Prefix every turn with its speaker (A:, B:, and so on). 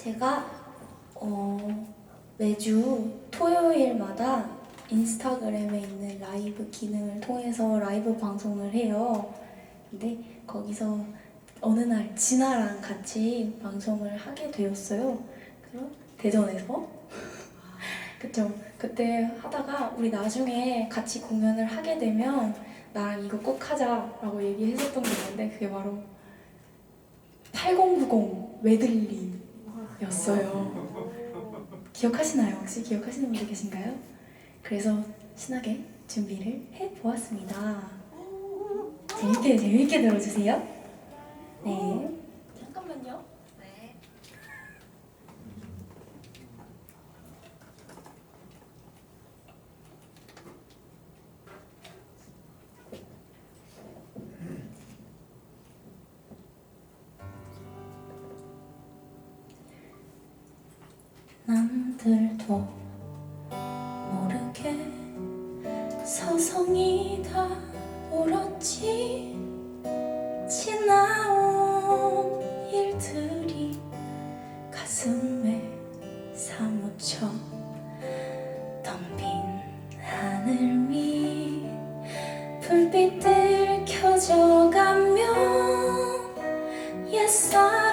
A: 제가 어, 매주 토요일마다 인스타그램에 있는 라이브 기능을 통해서 라이브 방송을 해요. 근데 거기서 어느 날 진아랑 같이 방송을 하게 되었어요. 그럼 대전에서 그쵸. 그때 하다가 우리 나중에 같이 공연을 하게 되면 나랑 이거 꼭 하자라고 얘기했었던 게 있는데 그게 바로 8090 웨들리 였어요. 기억하시나요? 혹시 기억하시는 분들 계신가요? 그래서 신나게 준비를 해보았습니다. 재밌게 재밌게 들어주세요. 네.
B: Sun.